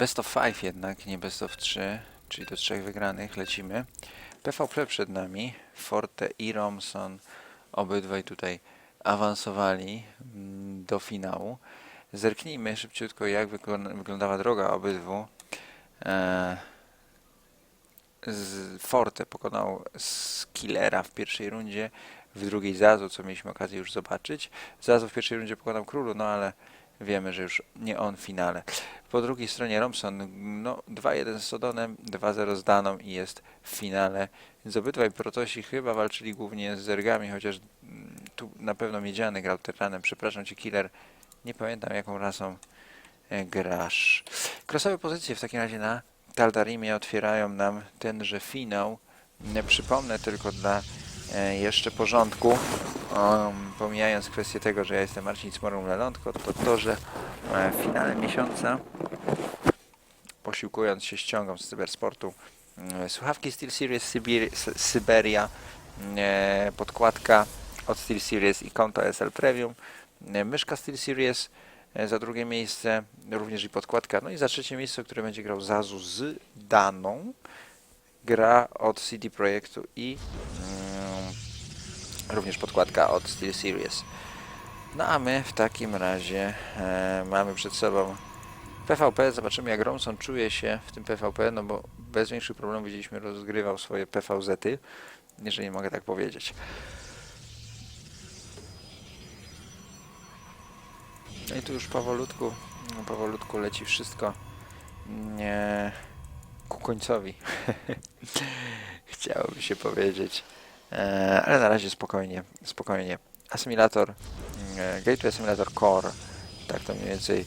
Best of 5 jednak, nie best of 3, czyli do trzech wygranych lecimy. PvP przed nami, Forte i Romson, obydwaj tutaj awansowali mm, do finału. Zerknijmy szybciutko, jak wyglądała droga obydwu. E, Forte pokonał Skillera w pierwszej rundzie, w drugiej Zazu, co mieliśmy okazję już zobaczyć. Zazu w pierwszej rundzie pokonał Królu, no ale wiemy, że już nie on w finale. Po drugiej stronie Romson, no 2-1 z Sodonem, 2-0 z Daną i jest w finale. Więc obydwaj protosi chyba walczyli głównie z zergami, chociaż mm, tu na pewno Miedziany grał Terranem. Przepraszam cię, Killer, nie pamiętam jaką rasą e, grasz. Krosowe pozycje w takim razie na Taldarimie otwierają nam tenże finał. Przypomnę tylko dla jeszcze porządku, um, pomijając kwestię tego, że ja jestem Marcin Smorą Lelątko, to to, że e, w finale miesiąca posiłkując się ściągą z cybersportu e, słuchawki SteelSeries Syberia, e, podkładka od SteelSeries i konto SL Premium, e, myszka SteelSeries e, za drugie miejsce, również i podkładka, no i za trzecie miejsce, które będzie grał Zazu z Daną, gra od CD Projektu i mm, również podkładka od SteelSeries. No a my w takim razie e, mamy przed sobą PvP. Zobaczymy jak Romson czuje się w tym PvP, no bo bez większych problemów widzieliśmy rozgrywał swoje PVZ-y, jeżeli mogę tak powiedzieć. No i tu już powolutku, powolutku leci wszystko nie, ku końcowi. Chciałoby się powiedzieć. E, ale na razie spokojnie, spokojnie. Asymilator, e, Gateway Assimilator Core, tak to mniej więcej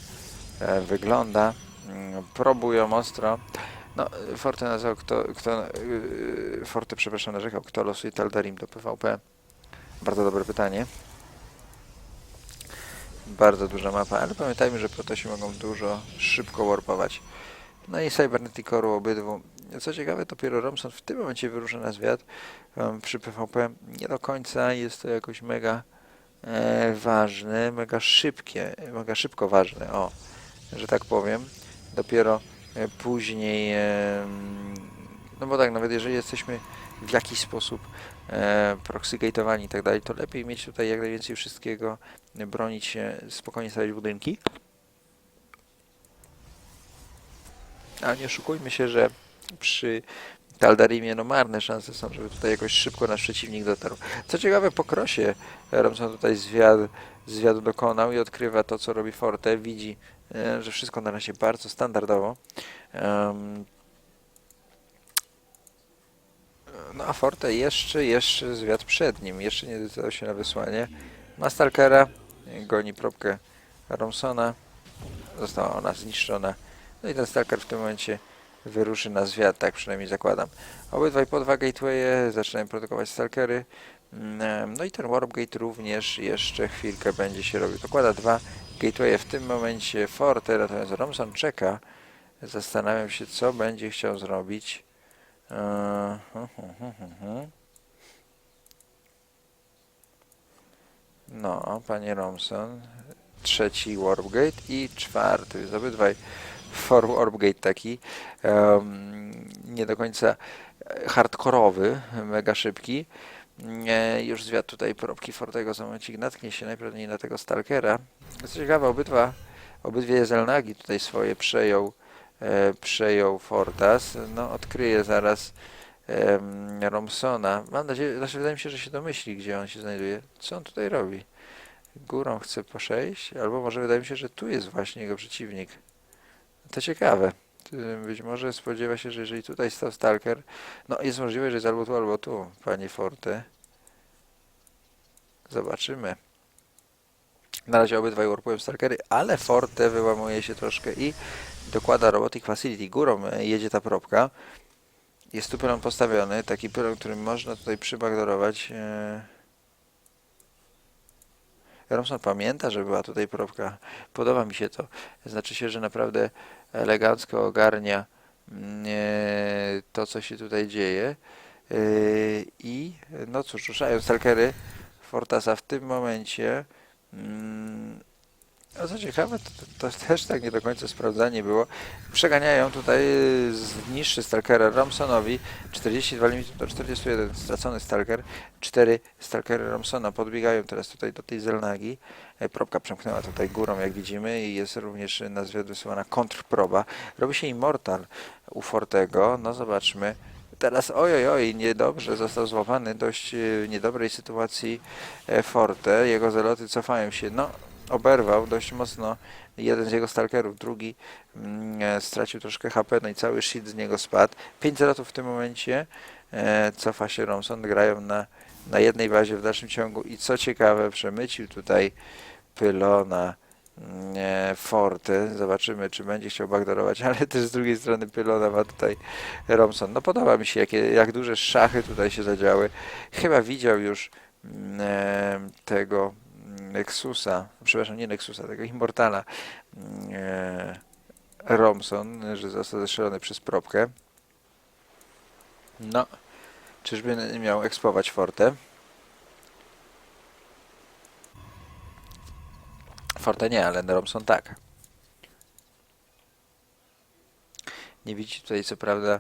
e, wygląda. Mm, Próbują ostro. No, Forte nazwał, kto, kto Forte, przepraszam, narzekał, kto losuje Taldarim do PvP. Bardzo dobre pytanie. Bardzo duża mapa, ale pamiętajmy, że protosi mogą dużo szybko warpować. No i Cybernetic Core obydwu. Co ciekawe, dopiero Romson w tym momencie wyrusza na zwiat. Przy PvP nie do końca jest to jakoś mega e, ważne, mega szybkie, mega szybko ważne, o, że tak powiem. Dopiero e, później, no bo tak, nawet jeżeli jesteśmy w jakiś sposób e, proxygatowani i tak dalej, to lepiej mieć tutaj jak najwięcej wszystkiego, e, bronić się, spokojnie stawiać budynki. Ale nie oszukujmy się, że przy Taldarimie no marne szanse są, żeby tutaj jakoś szybko nasz przeciwnik dotarł. Co ciekawe, po krosie Romson tutaj zwiad, zwiadu dokonał i odkrywa to, co robi Forte. Widzi, e, że wszystko na razie bardzo standardowo. Em, no a Forte jeszcze, jeszcze zwiad przed nim, jeszcze nie decydował się na wysłanie. Ma Stalkera, goni probkę Romsona, została ona zniszczona. No i ten Stalker w tym momencie wyruszy na zwiat, tak przynajmniej zakładam. Obydwaj po dwa gatewaye zaczynają produkować Stalkery. Mm, No i ten Warpgate również jeszcze chwilkę będzie się robił. Dokłada dwa gatewaye w tym momencie Forte, natomiast Romson czeka. Zastanawiam się, co będzie chciał zrobić. Hu. No, panie Romson. Trzeci Warpgate i czwarty. Więc obydwaj for Warpgate taki. nie do końca hardkorowy, mega szybki. E, już zwiat tutaj probki Fortego za momencik natknie się najpewniej na tego Stalkera. Co ciekawe, obydwa, obydwie Zelnagi tutaj swoje przejął, e, przejął Fortas. No, odkryje zaraz Romsona. Mam nadzieję, znaczy wydaje mi się, że się domyśli, gdzie on się znajduje. Co on tutaj robi? Górą chce poszejść? Albo może wydaje mi się, że tu jest właśnie jego przeciwnik. To ciekawe. Być może spodziewa się, że jeżeli tutaj stał Stalker, no jest możliwe, że jest albo tu, albo tu, panie Forte. Zobaczymy. Na razie obydwaj warpują Stalkery, ale Forte wyłamuje się troszkę i dokłada Robotic Facility. Górą jedzie ta propka. Jest tu pylon postawiony, taki pylon, którym można tutaj przybaktorować. e, Romson pamięta, że była tutaj propka. Podoba mi się to. Znaczy się, że naprawdę elegancko ogarnia mm, e, to, co się tutaj dzieje. E, I no cóż, ruszają stalkery Fortasa w tym momencie. Co ciekawe, to, to też tak nie do końca sprawdzanie było. Przeganiają tutaj z niższy Stalkera Romsonowi. 42 limity do 41 stracony Stalker. 4 Stalkery Romsona podbiegają teraz tutaj do tej Zelnagi. E, Probka przemknęła tutaj górą, jak widzimy, i jest również na zwiat wysyłana kontrproba. Robi się Immortal u Fortego. No zobaczmy. Teraz oj, oj, niedobrze został złapany, dość e, niedobrej sytuacji e, Forte. Jego zeloty cofają się. No, oberwał dość mocno jeden z jego stalkerów, drugi mm, e, stracił troszkę HP, no i cały shield z niego spadł. 5 zelotów w tym momencie, e, cofa się Romson, grają na, na jednej bazie w dalszym ciągu i co ciekawe, przemycił tutaj Pylona mm, e, Forte. Zobaczymy, czy będzie chciał backdoorować, ale też z drugiej strony Pylona ma tutaj Romson. No podoba mi się, jakie, jak duże szachy tutaj się zadziały. Chyba widział już mm, tego Nexusa, przepraszam, nie Nexusa, tego Immortala e, Romson, że został zestrzelony przez probkę. No, czyżby miał ekspować Forte? Forte nie, ale Romson tak. Nie widzi tutaj co prawda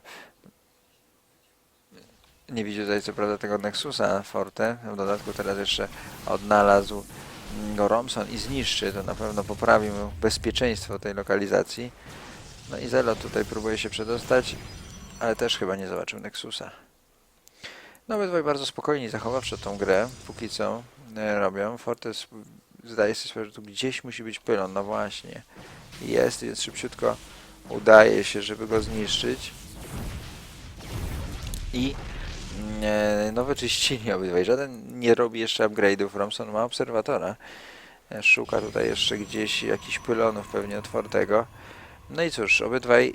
nie widzi tutaj co prawda tego Nexusa Forte. W dodatku teraz jeszcze odnalazł go Romson i zniszczy. To na pewno poprawi mu bezpieczeństwo tej lokalizacji. No i Zelo tutaj próbuje się przedostać, ale też chyba nie zobaczył Nexusa. No obydwaj bardzo spokojni, zachowawczo tą grę, póki co e, robią. Fortes zdaje sobie sprawę, że tu gdzieś musi być pylon, no właśnie. Jest, więc szybciutko udaje się, żeby go zniszczyć. I e, no wyczyścili obydwaj. Żaden nie robi jeszcze upgrade'ów. Romson ma obserwatora. E, Szuka tutaj jeszcze gdzieś jakichś pylonów pewnie otwartego. No i cóż, obydwaj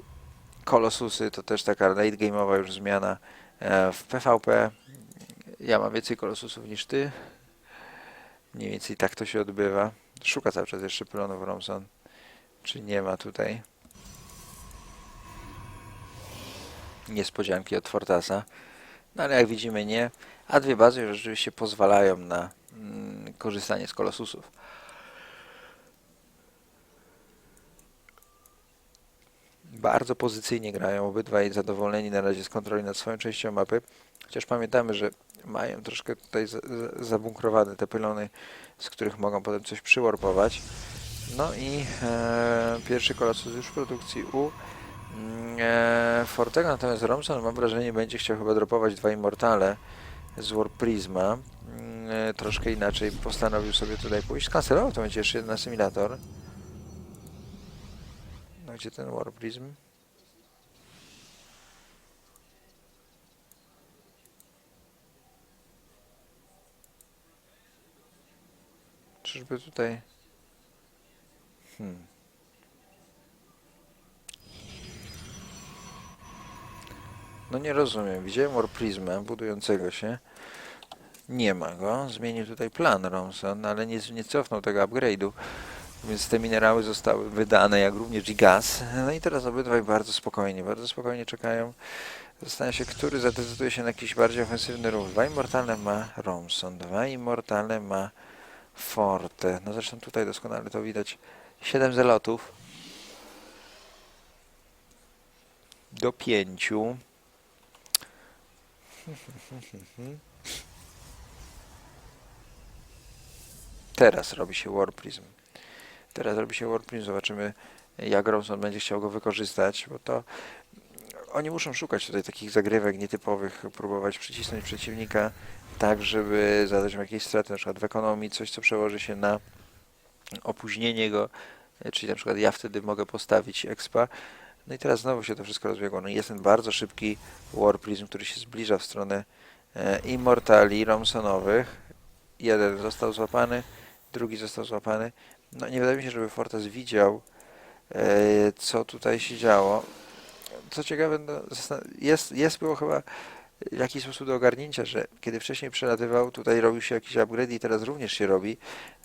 kolosusy to też taka late game'owa już zmiana e, w PvP. Ja mam więcej kolosusów niż ty. Mniej więcej tak to się odbywa. Szuka cały czas jeszcze pylonów Romson. Czy nie ma tutaj niespodzianki od Fortasa. No ale jak widzimy nie, a dwie bazy rzeczywiście pozwalają na mm, korzystanie z kolosusów. Bardzo pozycyjnie grają obydwaj zadowoleni na razie z kontroli nad swoją częścią mapy. Chociaż pamiętamy, że mają troszkę tutaj za- za- zabunkrowane te pylony, z których mogą potem coś przywarpować. No i e, pierwszy kolosus już w produkcji u mm, e, Fortego, natomiast Romson mam wrażenie będzie chciał chyba dropować dwa Immortale z War Prisma. Mm, e, troszkę inaczej postanowił sobie tutaj pójść. Skancelował to będzie jeszcze jeden asymilator. No gdzie ten War Prism? Czyżby tutaj... Hmm. No nie rozumiem. Widziałem War Prismę budującego się. Nie ma go. Zmienił tutaj plan Romson, ale nie, nie cofnął tego upgrade'u. Więc te minerały zostały wydane, jak również i gaz. No i teraz obydwaj bardzo spokojnie, bardzo spokojnie czekają. Zastanawiam się, który zadecyduje się na jakiś bardziej ofensywny ruch. Dwa immortalne ma Romson, dwa immortalne ma Forte. No zresztą tutaj doskonale to widać. 7 zelotów do 5. Teraz robi się War Prism. Teraz robi się War Prism. Zobaczymy, jak Romson będzie chciał go wykorzystać, bo to oni muszą szukać tutaj takich zagrywek nietypowych, próbować przycisnąć przeciwnika tak, żeby zadać mu jakieś straty, na przykład w ekonomii, coś, co przełoży się na opóźnienie go, e, czyli na przykład ja wtedy mogę postawić expa. No i teraz znowu się to wszystko rozbiegło. No jest ten bardzo szybki War Prism, który się zbliża w stronę e, Immortali Romsonowych. Jeden został złapany, drugi został złapany. No nie wydaje mi się, żeby Fortas widział, e, co tutaj się działo. Co ciekawe, no, jest, jest było chyba w jakiś sposób do ogarnięcia, że kiedy wcześniej przelatywał, tutaj robił się jakiś upgrade i teraz również się robi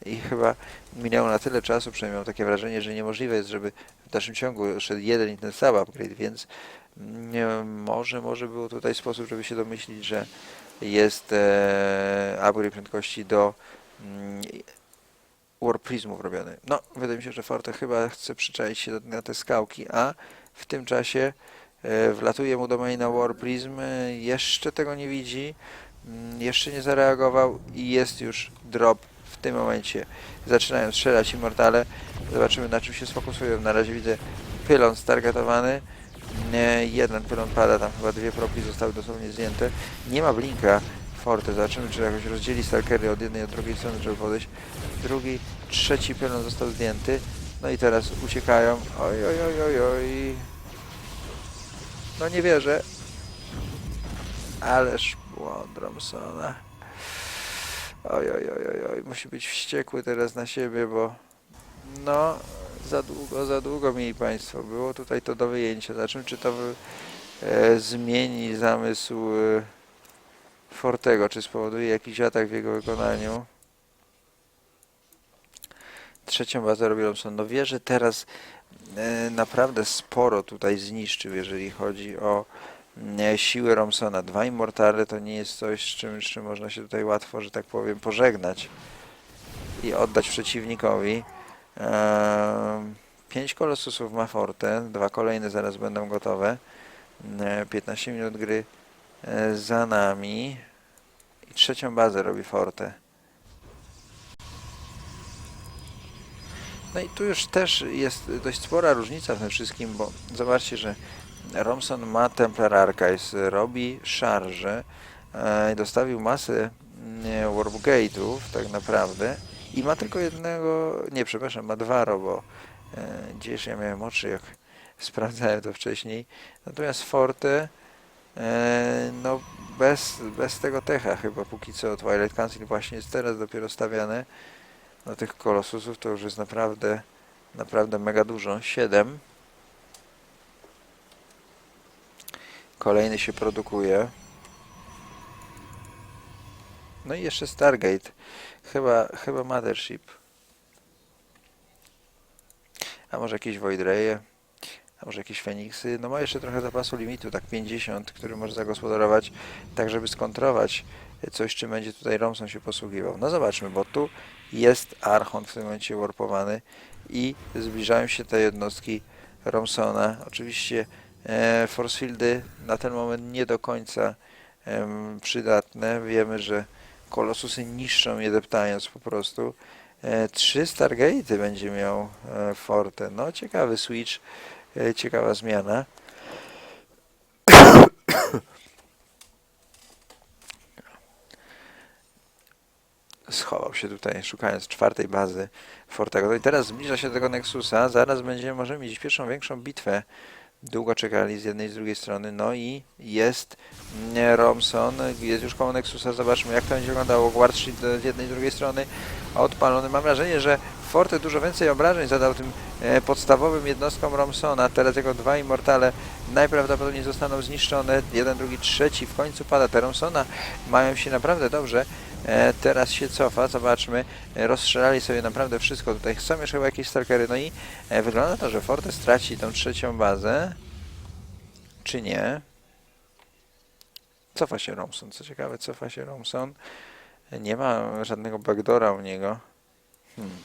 i chyba minęło na tyle czasu, przynajmniej mam takie wrażenie, że niemożliwe jest, żeby w dalszym ciągu szedł jeden i ten sam upgrade, więc nie, może, może był tutaj sposób, żeby się domyślić, że jest e, upgrade prędkości do mm, Prismów robiony. No, wydaje mi się, że Forte chyba chce przyczaić się do- na te skałki, a w tym czasie wlatuje mu do maina War Prism, e, jeszcze tego nie widzi, mm, jeszcze nie zareagował i jest już drop w tym momencie. Zaczynają strzelać Immortale. Zobaczymy na czym się sfokusują. Na razie widzę pylon stargetowany. Nie, jeden pylon pada, tam chyba dwie propli zostały dosłownie zdjęte. Nie ma blinka Forte. Zobaczymy, czy jakoś rozdzieli stalkery od jednej od drugiej strony, żeby podejść. Drugi, trzeci pylon został zdjęty. No i teraz uciekają. Oj, oj, oj, oj, oj. No nie wierzę. Ależ błąd Romsona. Oj, oj, oj, oj, oj. Musi być wściekły teraz na siebie, bo no za długo, za długo mieli Państwo. Było tutaj to do wyjęcia. Zobaczymy, czy to e, zmieni zamysł e, Fortego, czy spowoduje jakiś atak w jego wykonaniu. Trzecią bazę robi Robson. No wie, że teraz e, naprawdę sporo tutaj zniszczył, jeżeli chodzi o e, siły Romsona. Dwa Immortale to nie jest coś, z czym, z czym można się tutaj łatwo, że tak powiem, pożegnać i oddać przeciwnikowi. Ehm, Pięć kolosusów ma Forte, dwa kolejne zaraz będą gotowe. E, 15 minut gry e, za nami i trzecią bazę robi Forte. No i tu już też jest dość spora różnica w tym wszystkim, bo zobaczcie, że Romson ma Templar Archives, robi szarże, e, dostawił masę mm, Warp Gate'ów tak naprawdę i ma tylko jednego, nie przepraszam, ma dwa robo. E, gdzieś ja miałem oczy, jak sprawdzałem to wcześniej. Natomiast Forte, e, no bez, bez tego techa chyba póki co Twilight Council właśnie jest teraz dopiero stawiane do tych kolosusów, to już jest naprawdę, naprawdę mega dużo. 7. Kolejny się produkuje. No i jeszcze Stargate. Chyba, chyba Mothership. A może jakieś Void Raye? A może jakieś Feniksy? No ma jeszcze trochę zapasu limitu, tak 50, który może zagospodarować, tak żeby skontrować coś, czym będzie tutaj Romson się posługiwał. No zobaczmy, bo tu jest Archon w tym momencie warpowany i zbliżają się te jednostki Romsona. Oczywiście e, Forcefieldy na ten moment nie do końca em, przydatne. Wiemy, że kolosusy niszczą je deptając po prostu. E, trzy będzie miał e, Forte. No ciekawy switch, e, ciekawa zmiana. Schował się tutaj, szukając czwartej bazy Fortego. No i teraz zbliża się do tego Nexusa. Zaraz będziemy, możemy mieć pierwszą większą bitwę. Długo czekali z jednej i z drugiej strony. No i jest mm, Romson, jest już koło Nexusa. Zobaczmy, jak to będzie wyglądało. Guard z jednej i z drugiej strony odpalony. Mam wrażenie, że Forte dużo więcej obrażeń zadał tym e, podstawowym jednostkom Romsona. Teraz jego dwa Immortale najprawdopodobniej zostaną zniszczone. Jeden, drugi, trzeci. W końcu pada te Romsona. Mają się naprawdę dobrze. E, teraz się cofa, zobaczmy. E, rozstrzelali sobie naprawdę wszystko tutaj. Chcą jeszcze chyba jakieś stalkery. No i e, wygląda to, że Forte straci tą trzecią bazę. Czy nie? Cofa się Romson. Co ciekawe, cofa się Romson. Nie ma żadnego backdora u niego. Hmm.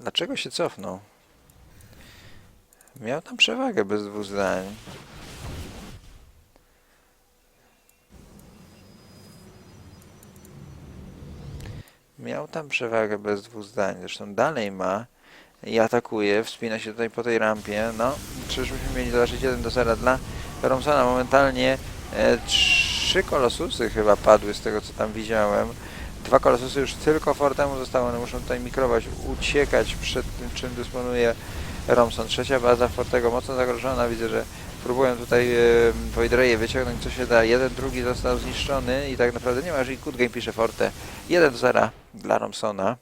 Dlaczego się cofnął? Miał tam przewagę bez dwóch zdań. Miał tam przewagę bez dwóch zdań. Zresztą dalej ma i atakuje. Wspina się tutaj po tej rampie. No, czyżbyśmy mieli zobaczyć 1 do 0 dla Romsona. Momentalnie e, trzy kolosusy chyba padły z tego co tam widziałem. Dwa kolosusy już tylko Fortemu zostały. One muszą tutaj mikrować, uciekać przed tym, czym dysponuje Romson. Trzecia baza Fortego mocno zagrożona. Widzę, że próbują tutaj e, Void Raye wyciągnąć co się da. Jeden, drugi został zniszczony i tak naprawdę nie ma, jeżeli Good Game pisze Forte. 1 do 0 dla Romsona.